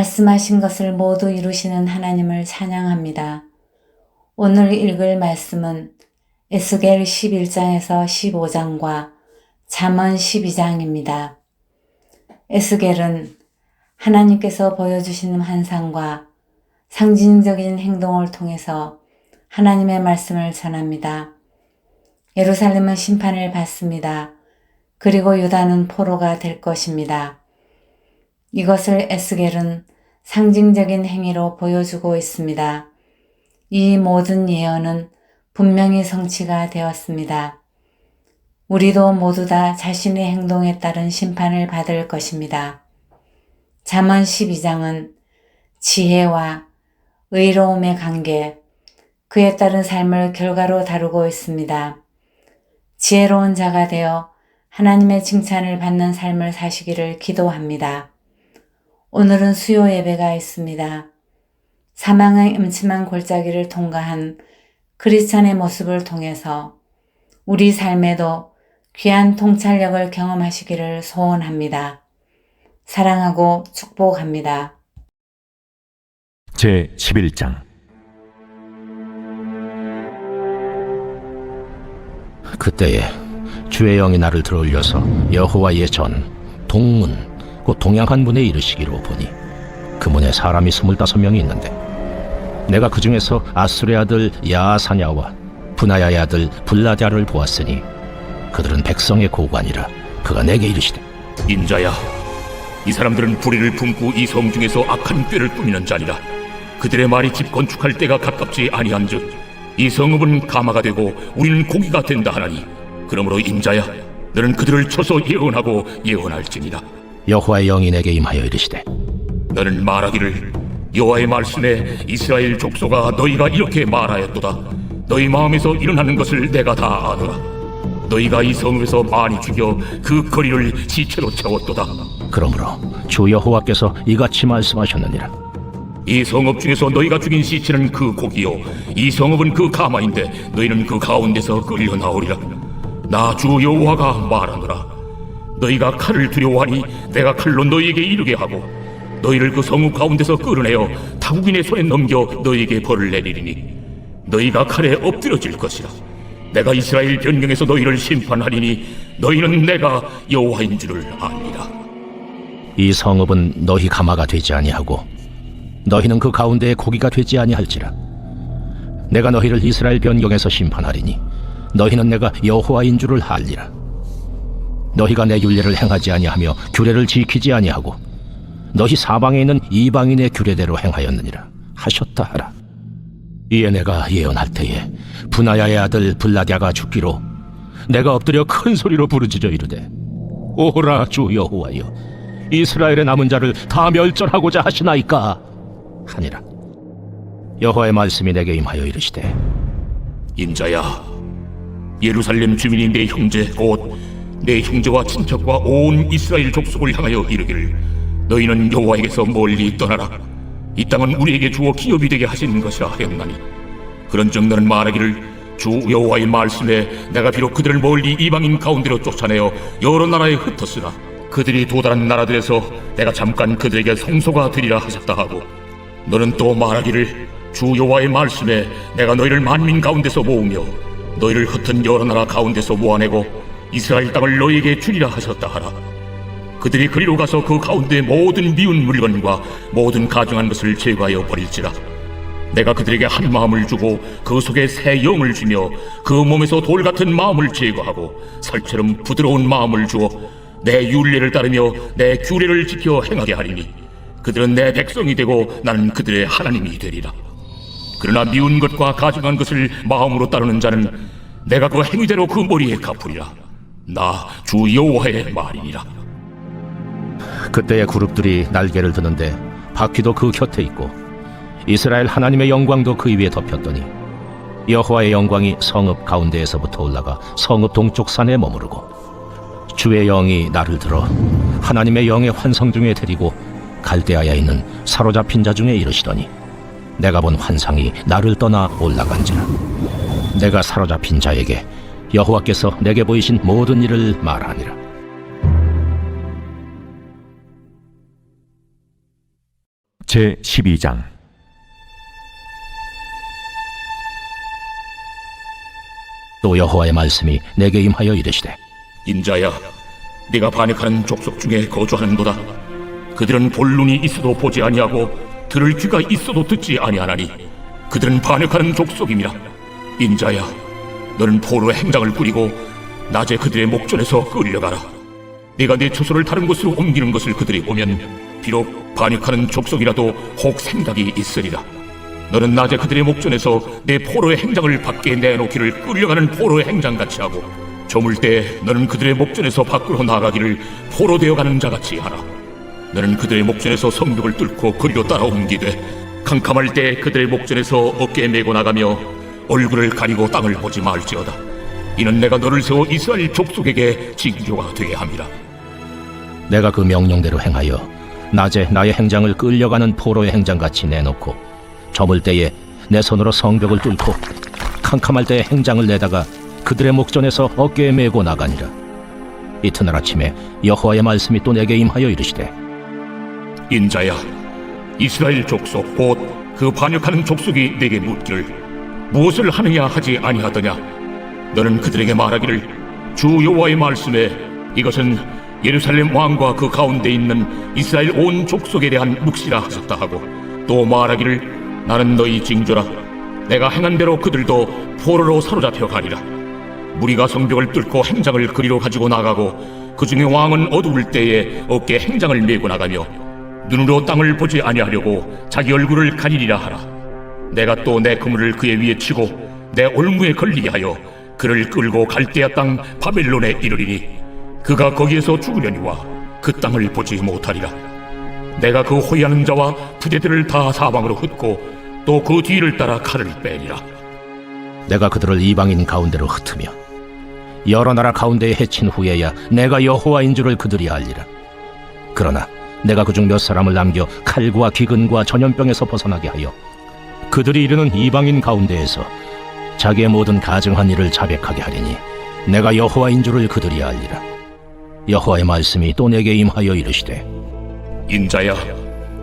말씀하신 것을 모두 이루시는 하나님을 찬양합니다. 오늘 읽을 말씀은 에스겔 11장에서 15장과 잠언 12장입니다. 에스겔은 하나님께서 보여주시는 환상과 상징적인 행동을 통해서 하나님의 말씀을 전합니다. 예루살렘은 심판을 받습니다. 그리고 유다는 포로가 될 것입니다. 이것을 에스겔은 상징적인 행위로 보여주고 있습니다. 이 모든 예언은 분명히 성취가 되었습니다. 우리도 모두 다 자신의 행동에 따른 심판을 받을 것입니다. 잠언 12장은 지혜와 의로움의 관계, 그에 따른 삶을 결과로 다루고 있습니다. 지혜로운 자가 되어 하나님의 칭찬을 받는 삶을 사시기를 기도합니다. 오늘은 수요 예배가 있습니다. 사망의 음침한 골짜기를 통과한 크리스찬의 모습을 통해서 우리 삶에도 귀한 통찰력을 경험하시기를 소원합니다. 사랑하고 축복합니다. 제 11장 그때에 주의 영이 나를 들어올려서 여호와의 전 동문 곧 동양한 문에 이르시기로 보니 그 문에 사람이 스물다섯 명이 있는데 내가 그 중에서 아수레 아들 야사냐와 분하야의 아들 블라디아를 보았으니 그들은 백성의 고관이라 그가 내게 이르시되 인자야, 이 사람들은 불의를 품고 이 성 중에서 악한 꾀를 꾸미는 자니라. 그들의 말이 집 건축할 때가 가깝지 아니한즉 이 성읍은 가마가 되고 우리는 고기가 된다 하나니 그러므로 인자야, 너는 그들을 쳐서 예언하고 예언할지니라. 여호와의 영이 내게 임하여 이르시되 너는 말하기를 여호와의 말씀에 이스라엘 족속아 너희가 이렇게 말하였도다. 너희 마음에서 일어나는 것을 내가 다 아노라. 너희가 이 성읍에서 많이 죽여 그 거리를 시체로 채웠도다. 그러므로 주 여호와께서 이같이 말씀하셨느니라 이 성읍 중에서 너희가 죽인 시체는 그 고기요 이 성읍은 그 가마인데 너희는 그 가운데서 끌려 나오리라 나 주 여호와가 말하노라 너희가 칼을 두려워하니 내가 칼로 너희에게 이르게 하고 너희를 그 성읍 가운데서 끌어내어 타국인의 손에 넘겨 너희에게 벌을 내리리니 너희가 칼에 엎드려질 것이라. 내가 이스라엘 변경에서 너희를 심판하리니 너희는 내가 여호와인 줄을 아니라 이 성읍은 너희 가마가 되지 아니하고 너희는 그 가운데에 고기가 되지 아니할지라. 내가 너희를 이스라엘 변경에서 심판하리니 너희는 내가 여호와인 줄을 알리라 너희가 내 율례를 행하지 아니하며 규례를 지키지 아니하고 너희 사방에 있는 이방인의 규례대로 행하였느니라. 하셨다 하라. 이에 내가 예언할 때에 분하야의 아들 블라디아가 죽기로 내가 엎드려 큰 소리로 부르짖어 이르되 오라 주 여호와여 이스라엘의 남은 자를 다 멸절하고자 하시나이까 하니라. 여호와의 말씀이 내게 임하여 이르시되 인자야, 예루살렘 주민이 내 형제 곧 내 형제와 친척과 온 이스라엘 족속을 향하여 이르기를 너희는 여호와에게서 멀리 떠나라. 이 땅은 우리에게 주어 기업이 되게 하시는 것이라 하였나니 그런즉 너는 말하기를 주 여호와의 말씀에 내가 비록 그들을 멀리 이방인 가운데로 쫓아내어 여러 나라에 흩었으나 그들이 도달한 나라들에서 내가 잠깐 그들에게 성소가 되리라 하셨다 하고 너는 또 말하기를 주 여호와의 말씀에 내가 너희를 만민 가운데서 모으며 너희를 흩은 여러 나라 가운데서 모아내고 이스라엘 땅을 너희에게 주리라 하셨다 하라. 그들이 그리로 가서 그 가운데 모든 미운 물건과 모든 가증한 것을 제거하여 버릴지라. 내가 그들에게 한 마음을 주고 그 속에 새 영을 주며 그 몸에서 돌 같은 마음을 제거하고 살처럼 부드러운 마음을 주어 내 율례를 따르며 내 규례를 지켜 행하게 하리니 그들은 내 백성이 되고 나는 그들의 하나님이 되리라. 그러나 미운 것과 가증한 것을 마음으로 따르는 자는 내가 그 행위대로 그 머리에 갚으리라 나 주 여호와의 말이니라. 그때의 그룹들이 날개를 드는데 바퀴도 그 곁에 있고 이스라엘 하나님의 영광도 그 위에 덮였더니 여호와의 영광이 성읍 가운데에서부터 올라가 성읍 동쪽 산에 머무르고 주의 영이 나를 들어 하나님의 영의 환상 중에 데리고 갈대아에 있는 사로잡힌 자 중에 이르시더니 내가 본 환상이 나를 떠나 올라간지라. 내가 사로잡힌 자에게 여호와께서 내게 보이신 모든 일을 말하니라 제 12장 또 여호와의 말씀이 내게 임하여 이르시되 인자야, 네가 반역하는 족속 중에 거주하는도다. 그들은 볼 눈이 있어도 보지 아니하고 들을 귀가 있어도 듣지 아니하나니 그들은 반역하는 족속임이라. 인자야, 너는 포로의 행장을 꾸리고 낮에 그들의 목전에서 끌려가라. 네가 내 초소를 다른 곳으로 옮기는 것을 그들이 보면 비록 반역하는 족속이라도 혹 생각이 있으리라. 너는 낮에 그들의 목전에서 내 포로의 행장을 밖에 내놓기를 끌려가는 포로의 행장같이 하고 저물 때 너는 그들의 목전에서 밖으로 나가기를 포로 되어가는 자같이 하라. 너는 그들의 목전에서 성벽을 뚫고 그리로 따라 옮기되 캄캄할 때 그들의 목전에서 어깨에 메고 나가며 얼굴을 가리고 땅을 보지 말지어다. 이는 내가 너를 세워 이스라엘 족속에게 징조가 되게 함이라. 내가 그 명령대로 행하여 낮에 나의 행장을 끌려가는 포로의 행장같이 내놓고 저물 때에 내 손으로 성벽을 뚫고 캄캄할 때에 행장을 내다가 그들의 목전에서 어깨에 메고 나가니라 이튿날 아침에 여호와의 말씀이 또 내게 임하여 이르시되 인자야, 이스라엘 족속 곧 그 반역하는 족속이 내게 묻기를 무엇을 하느냐 하지 아니하더냐? 너는 그들에게 말하기를 주 여호와의 말씀에 이것은 예루살렘 왕과 그 가운데 있는 이스라엘 온 족속에 대한 묵시라 하셨다 하고 또 말하기를 나는 너희 징조라 내가 행한 대로 그들도 포로로 사로잡혀 가리라 무리가 성벽을 뚫고 행장을 그리로 가지고 나가고 그 중에 왕은 어두울 때에 어깨에 행장을 메고 나가며 눈으로 땅을 보지 아니하려고 자기 얼굴을 가리리라 하라. 내가 또 내 그물을 그의 위에 치고 내 올무에 걸리게 하여 그를 끌고 갈대아 땅 바벨론에 이르리니 그가 거기에서 죽으려니와 그 땅을 보지 못하리라. 내가 그 호위하는 자와 부대들을 다 사방으로 흩고 또 그 뒤를 따라 칼을 빼리라. 내가 그들을 이방인 가운데로 흩으며 여러 나라 가운데에 해친 후에야 내가 여호와인 줄을 그들이 알리라 그러나 내가 그중 몇 사람을 남겨 칼과 기근과 전염병에서 벗어나게 하여 그들이 이르는 이방인 가운데에서 자기의 모든 가증한 일을 자백하게 하리니 내가 여호와인 줄을 그들이 알리라. 여호와의 말씀이 또 내게 임하여 이르시되 인자야,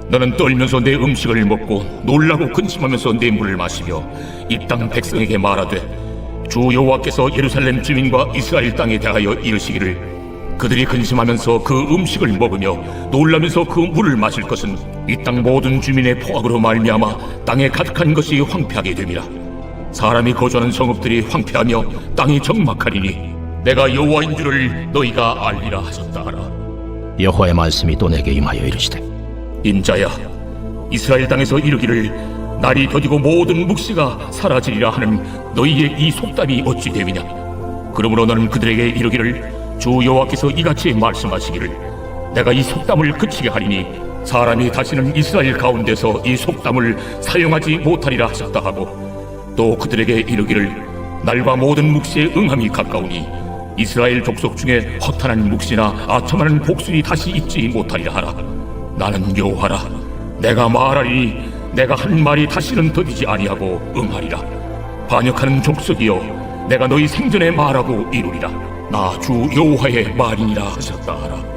너는 떨면서 내 음식을 먹고 놀라고 근심하면서 내 물을 마시며 이 땅 백성에게 말하되 주 여호와께서 예루살렘 주민과 이스라엘 땅에 대하여 이르시기를 그들이 근심하면서 그 음식을 먹으며 놀라면서 그 물을 마실 것은 이 땅 모든 주민의 포악으로 말미암아 땅에 가득한 것이 황폐하게 됨이라. 사람이 거주하는 성읍들이 황폐하며 땅이 적막하리니 내가 여호와인 줄을 너희가 알리라 하셨다 하라. 여호와의 말씀이 또 내게 임하여 이르시되 인자야 이스라엘 땅에서 이르기를 날이 더디고 모든 묵시가 사라지리라 하는 너희의 이 속담이 어찌 되느냐? 그러므로 너는 그들에게 이르기를 주 여호와께서 이같이 말씀하시기를 내가 이 속담을 그치게 하리니 사람이 다시는 이스라엘 가운데서 이 속담을 사용하지 못하리라 하셨다 하고 또 그들에게 이르기를 날과 모든 묵시의 응함이 가까우니 이스라엘 족속 중에 허탄한 묵시나 아첨하는 복순이 다시 있지 못하리라 하라. 나는 여호와라. 내가 말하리니 내가 한 말이 다시는 더디지 아니하고 응하리라. 반역하는 족속이여 내가 너희 생전에 말하고 이루리라. 나 주 여호와의 말이니라 하셨다 하라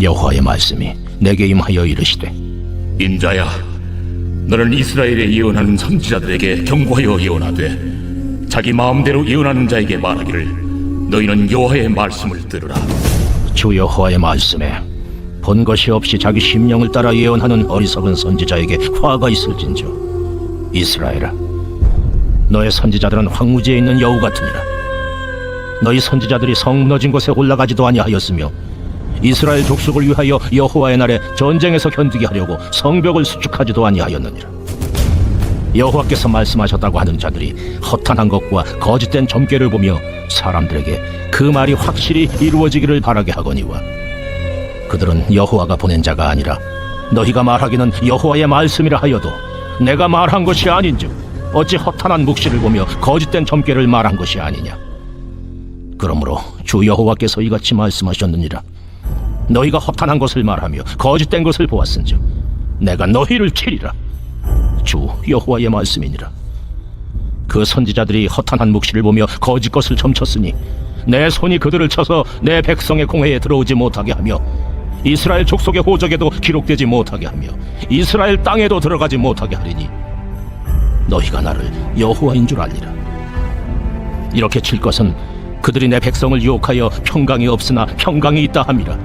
여호와의 말씀이 내게 임하여 이르시되 인자야, 너는 이스라엘에 예언하는 선지자들에게 경고하여 예언하되 자기 마음대로 예언하는 자에게 말하기를 너희는 여호와의 말씀을 들으라. 주 여호와의 말씀에 본 것이 없이 자기 심령을 따라 예언하는 어리석은 선지자에게 화가 있을진저 이스라엘아 너의 선지자들은 황무지에 있는 여우 같으니라 너희 선지자들이 성 무너진 곳에 올라가지도 아니하였으며 이스라엘 족속을 위하여 여호와의 날에 전쟁에서 견디게 하려고 성벽을 수축하지도 아니하였느니라. 여호와께서 말씀하셨다고 하는 자들이 허탄한 것과 거짓된 점괘를 보며 사람들에게 그 말이 확실히 이루어지기를 바라게 하거니와 그들은 여호와가 보낸 자가 아니라 너희가 말하기는 여호와의 말씀이라 하여도 내가 말한 것이 아닌즉 어찌 허탄한 묵시를 보며 거짓된 점괘를 말한 것이 아니냐. 그러므로 주 여호와께서 이같이 말씀하셨느니라 너희가 허탄한 것을 말하며 거짓된 것을 보았은즉 내가 너희를 치리라. 주 여호와의 말씀이니라. 그 선지자들이 허탄한 묵시를 보며 거짓 것을 점쳤으니 내 손이 그들을 쳐서 내 백성의 공회에 들어오지 못하게 하며 이스라엘 족속의 호적에도 기록되지 못하게 하며 이스라엘 땅에도 들어가지 못하게 하리니 너희가 나를 여호와인 줄 알리라. 이렇게 칠 것은 그들이 내 백성을 유혹하여 평강이 없으나 평강이 있다 함이라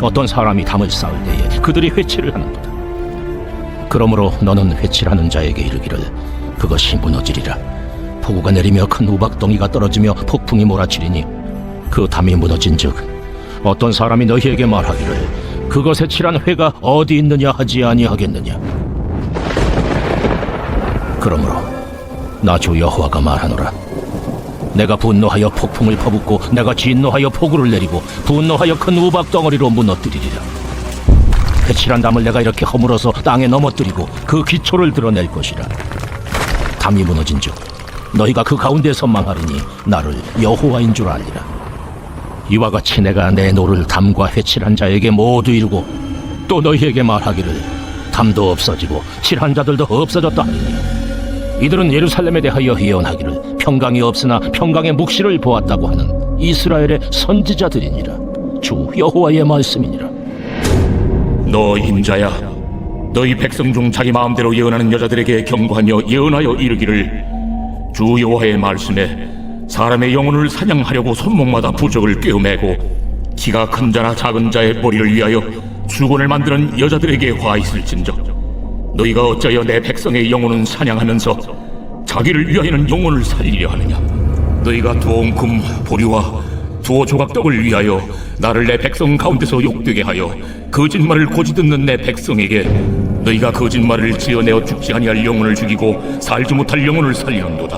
어떤 사람이 담을 쌓을 때에 그들이 회치를 하는도다. 그러므로 너는 회칠하는 자에게 이르기를 그것이 무너지리라. 폭우가 내리며 큰 우박덩이가 떨어지며 폭풍이 몰아치리니 그 담이 무너진즉 어떤 사람이 너희에게 말하기를 그것에 칠한 회가 어디 있느냐 하지 아니하겠느냐? 그러므로 나 주 여호와가 말하노라 내가 분노하여 폭풍을 퍼붓고 내가 진노하여 폭우를 내리고 분노하여 큰 우박 덩어리로 무너뜨리리라. 회칠한 담을 내가 이렇게 허물어서 땅에 넘어뜨리고 그 기초를 드러낼 것이라. 담이 무너진즉 너희가 그 가운데 선망하리니 나를 여호와인 줄 알리라. 이와 같이 내가 내 노를 담과 회칠한 자에게 모두 이루고 또 너희에게 말하기를 담도 없어지고 칠한 자들도 없어졌다 하리니 이들은 예루살렘에 대하여 예언하기를 평강이 없으나 평강의 묵시를 보았다고 하는 이스라엘의 선지자들이니라. 주 여호와의 말씀이니라. 너 임자야 너희 백성 중 자기 마음대로 예언하는 여자들에게 경고하며 예언하여 이르기를 주 여호와의 말씀에 사람의 영혼을 사냥하려고 손목마다 부적을 꿰어매고 키가 큰 자나 작은 자의 머리를 위하여 수건을 만드는 여자들에게 화 있을진저 너희가 어찌하여 내 백성의 영혼은 사냥하면서 자기를 위하여는 영혼을 살리려 하느냐? 너희가 두온 금 보리와 두어 조각 떡을 위하여 나를 내 백성 가운데서 욕되게 하여 거짓말을 고지 듣는 내 백성에게 너희가 거짓말을 지어내어 죽지 아니할 영혼을 죽이고 살지 못할 영혼을 살리는도다.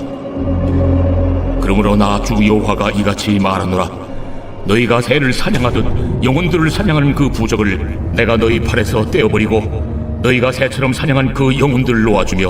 그러므로 나 주 여호와가 이같이 말하노라. 너희가 새를 사냥하듯 영혼들을 사냥하는 그 부적을 내가 너희 팔에서 떼어버리고 너희가 새처럼 사냥한 그 영혼들을 놓아주며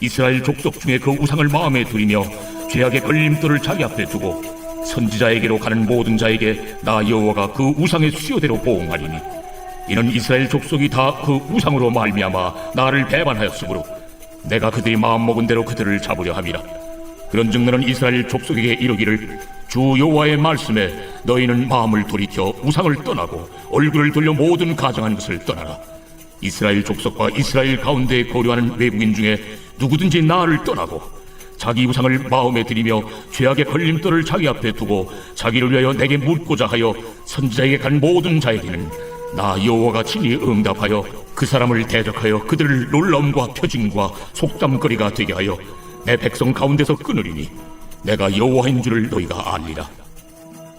이스라엘 족속 중에 그 우상을 마음에 들이며 죄악의 걸림돌을 자기 앞에 두고 선지자에게로 가는 모든 자에게 나 여호와가 그 우상의 수요대로 보응하리니 이는 이스라엘 족속이 다 그 우상으로 말미암아 나를 배반하였으므로 내가 그들이 마음 먹은 대로 그들을 잡으려 함이라. 그런즉 너는 이스라엘 족속에게 이르기를 주 여호와의 말씀에 너희는 마음을 돌이켜 우상을 떠나고 얼굴을 돌려 모든 가장한 것을 떠나라. 이스라엘 족속과 이스라엘 가운데 거류하는 외국인 중에 누구든지 나를 떠나고 자기 우상을 마음에 들이며 죄악의 걸림돌을 자기 앞에 두고 자기를 위하여 내게 묻고자 하여 선지자에게 간 모든 자에게는 나 여호와가 친히 응답하여 그 사람을 대적하여 그들을 놀라움과 표징과 속담거리가 되게 하여 내 백성 가운데서 끊으리니 내가 여호와인 줄을 너희가 알리라.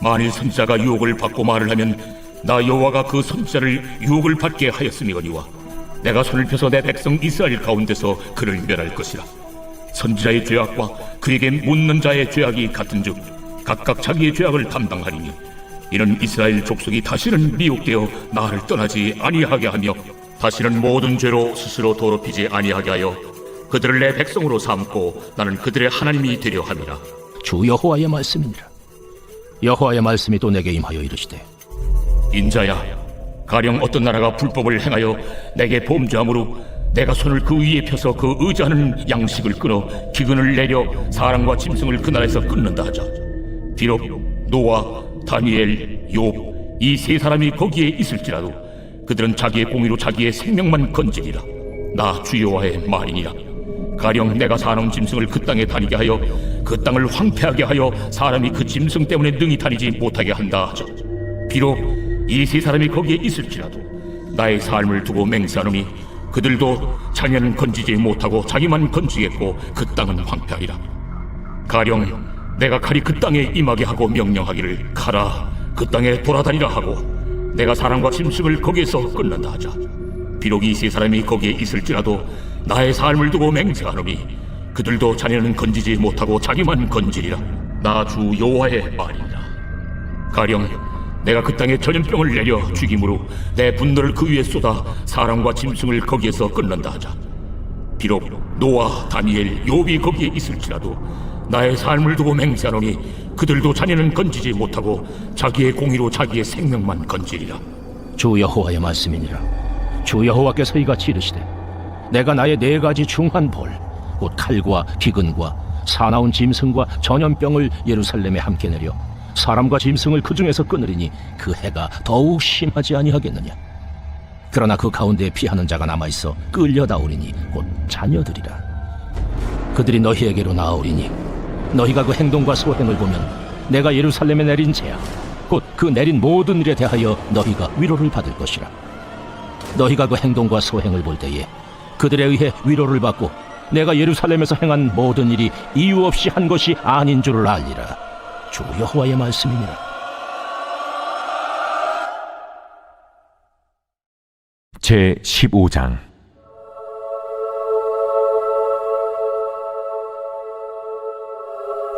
만일 선지자가 유혹을 받고 말을 하면 나 여호와가 그 선지자를 유혹을 받게 하였음이거니와 내가 손을 펴서 내 백성 이스라엘 가운데서 그를 멸할 것이라. 선지자의 죄악과 그에게 묻는 자의 죄악이 같은즉 각각 자기의 죄악을 담당하리니 이는 이스라엘 족속이 다시는 미혹되어 나를 떠나지 아니하게 하며 다시는 모든 죄로 스스로 더럽히지 아니하게 하여 그들을 내 백성으로 삼고 나는 그들의 하나님이 되려 함이라. 주 여호와의 말씀이니라. 여호와의 말씀이 또 내게 임하여 이르시되 인자야, 가령 어떤 나라가 불법을 행하여 내게 범죄함으로 내가 손을 그 위에 펴서 그 의지하는 양식을 끊어 기근을 내려 사람과 짐승을 그 나라에서 끊는다 하자. 비록 노아, 다니엘, 욥 이 세 사람이 거기에 있을지라도 그들은 자기의 공의로 자기의 생명만 건지리라. 나 주여와의 말이니라. 가령 내가 사람 짐승을 그 땅에 다니게 하여 그 땅을 황폐하게 하여 사람이 그 짐승 때문에 능히 다니지 못하게 한다 하자. 비록 이 세 사람이 거기에 있을지라도 나의 삶을 두고 맹세하노니 그들도 자녀는 건지지 못하고 자기만 건지겠고 그 땅은 황폐하리라. 가령 내가 칼이 그 땅에 임하게 하고 명령하기를 가라 그 땅에 돌아다니라 하고 내가 사람과 짐승을 거기에서 끊는다 하자. 비록 이 세 사람이 거기에 있을지라도 나의 삶을 두고 맹세하노니 그들도 자녀는 건지지 못하고 자기만 건지리라. 나 주 여호와의 말이니라. 가령 내가 그 땅에 전염병을 내려 죽임으로 내 분노를 그 위에 쏟아 사람과 짐승을 거기에서 끊는다 하자. 비록 노아, 다니엘, 욥이 거기에 있을지라도 나의 삶을 두고 맹세하노니 그들도 자녀는 건지지 못하고 자기의 공의로 자기의 생명만 건지리라. 주 여호와의 말씀이니라 주 여호와께서 이같이 이르시되 내가 나의 네 가지 중한 볼곧 칼과 기근과 사나운 짐승과 전염병을 예루살렘에 함께 내려 사람과 짐승을 그 중에서 끊으리니 그 해가 더욱 심하지 아니하겠느냐? 그러나 그 가운데 피하는 자가 남아 있어 끌려다 오리니 곧 자녀들이라. 그들이 너희에게로 나아오리니 너희가 그 행동과 소행을 보면 내가 예루살렘에 내린 재앙 곧그 내린 모든 일에 대하여 너희가 위로를 받을 것이라. 너희가 그 행동과 소행을 볼 때에 그들에 의해 위로를 받고 내가 예루살렘에서 행한 모든 일이 이유 없이 한 것이 아닌 줄을 알리라 주 여호와의 말씀이니라 제 15장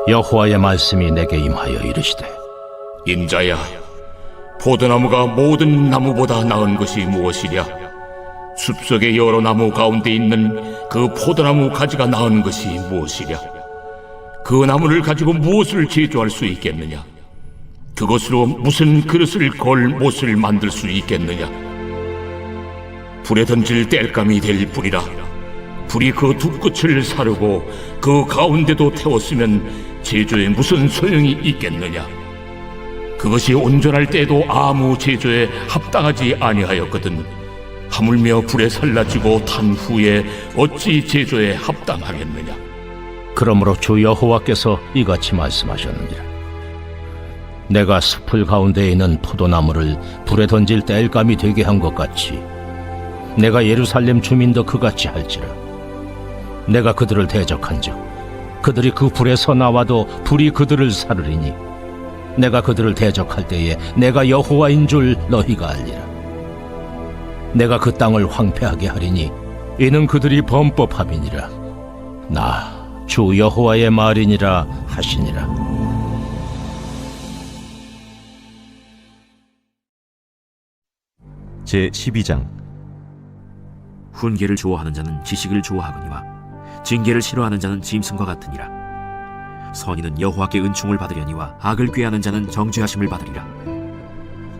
여호와의 말씀이 내게 임하여 이르시되 인자야, 포도나무가 모든 나무보다 나은 것이 무엇이랴? 숲속의 여러 나무 가운데 있는 그 포도나무 가지가 나은 것이 무엇이랴? 그 나무를 가지고 무엇을 제조할 수 있겠느냐? 그것으로 무슨 그릇을 걸 못을 만들 수 있겠느냐? 불에 던질 땔감이 될 불이라. 불이 그 두 끝을 사르고 그 가운데도 태웠으면 제조에 무슨 소용이 있겠느냐? 그것이 온전할 때에도 아무 제조에 합당하지 아니하였거든 하물며 불에 살라지고 탄 후에 어찌 제조에 합당하겠느냐 그러므로 주 여호와께서 이같이 말씀하셨느니라. 내가 숲을 가운데 있는 포도나무를 불에 던질 땔감이 되게 한 것 같이 내가 예루살렘 주민도 그같이 할지라. 내가 그들을 대적한즉 그들이 그 불에서 나와도 불이 그들을 사르리니 내가 그들을 대적할 때에 내가 여호와인 줄 너희가 알리라. 내가 그 땅을 황폐하게 하리니 이는 그들이 범법함이니라. 나 주 여호와의 말이니라 하시니라. 제 12장 훈계를 좋아하는 자는 지식을 좋아하거니와 징계를 싫어하는 자는 짐승과 같으니라. 선인은 여호와께 은총을 받으려니와 악을 꾀하는 자는 정죄하심을 받으리라.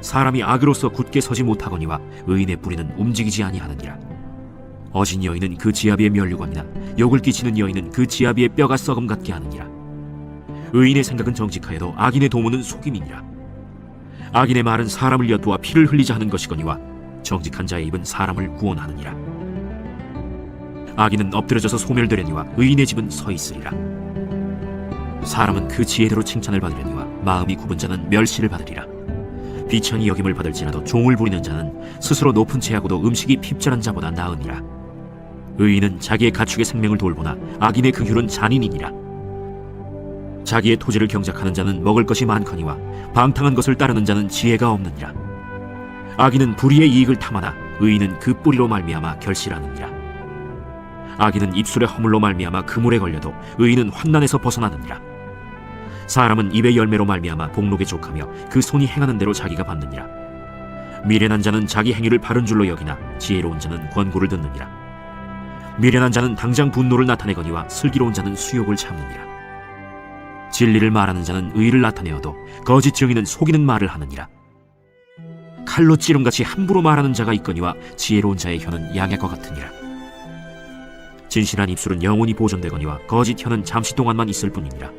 사람이 악으로서 굳게 서지 못하거니와 의인의 뿌리는 움직이지 아니하느니라. 어진 여인은 그 지아비의 멸류관이나 욕을 끼치는 여인은 그 지아비의 뼈가 썩음 같게 하느니라. 의인의 생각은 정직하여도 악인의 도모는 속임이니라. 악인의 말은 사람을 엿보아 피를 흘리자 하는 것이거니와 정직한 자의 입은 사람을 구원하느니라. 악인은 엎드려져서 소멸되려니와 의인의 집은 서 있으리라. 사람은 그 지혜대로 칭찬을 받으려니와 마음이 굽은 자는 멸시를 받으리라. 비천이 여김을 받을지라도 종을 부리는 자는 스스로 높은 채하고도 음식이 핍절한 자보다 나으니라. 의인은 자기의 가축의 생명을 돌보나 악인의 긍휼은 잔인이니라. 자기의 토지를 경작하는 자는 먹을 것이 많거니와 방탕한 것을 따르는 자는 지혜가 없느니라. 악인은 불의의 이익을 탐하나 의인은 그 뿌리로 말미암아 결실하느니라. 악인은 입술의 허물로 말미암아 그물에 걸려도 의인은 환난에서 벗어나느니라. 사람은 입의 열매로 말미암아 복록에 족하며 그 손이 행하는 대로 자기가 받느니라. 미련한 자는 자기 행위를 바른 줄로 여기나 지혜로운 자는 권고를 듣느니라. 미련한 자는 당장 분노를 나타내거니와 슬기로운 자는 수욕을 참느니라. 진리를 말하는 자는 의를 나타내어도 거짓 증인은 속이는 말을 하느니라. 칼로 찌름같이 함부로 말하는 자가 있거니와 지혜로운 자의 혀는 양약과 같으니라 진실한 입술은 영원히 보존되거니와 거짓 혀는 잠시 동안만 있을 뿐이니라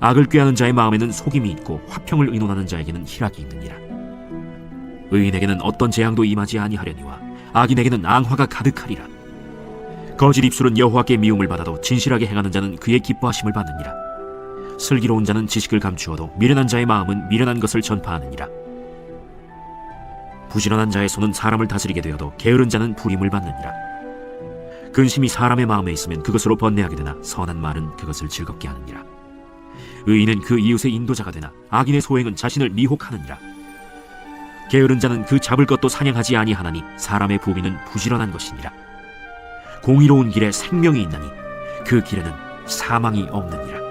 악을 꾀하는 자의 마음에는 속임이 있고 화평을 의논하는 자에게는 희락이 있느니라 의인에게는 어떤 재앙도 임하지 아니하려니와 악인에게는 앙화가 가득하리라 거짓 입술은 여호와께 미움을 받아도 진실하게 행하는 자는 그의 기뻐하심을 받느니라. 슬기로운 자는 지식을 감추어도 미련한 자의 마음은 미련한 것을 전파하느니라. 부지런한 자의 손은 사람을 다스리게 되어도 게으른 자는 불임을 받느니라. 근심이 사람의 마음에 있으면 그것으로 번뇌하게 되나 선한 말은 그것을 즐겁게 하느니라. 의인은 그 이웃의 인도자가 되나 악인의 소행은 자신을 미혹하느니라. 게으른 자는 그 잡을 것도 사냥하지 아니하나니 사람의 부비는 부지런한 것이니라 공의로운 길에 생명이 있나니 그 길에는 사망이 없느니라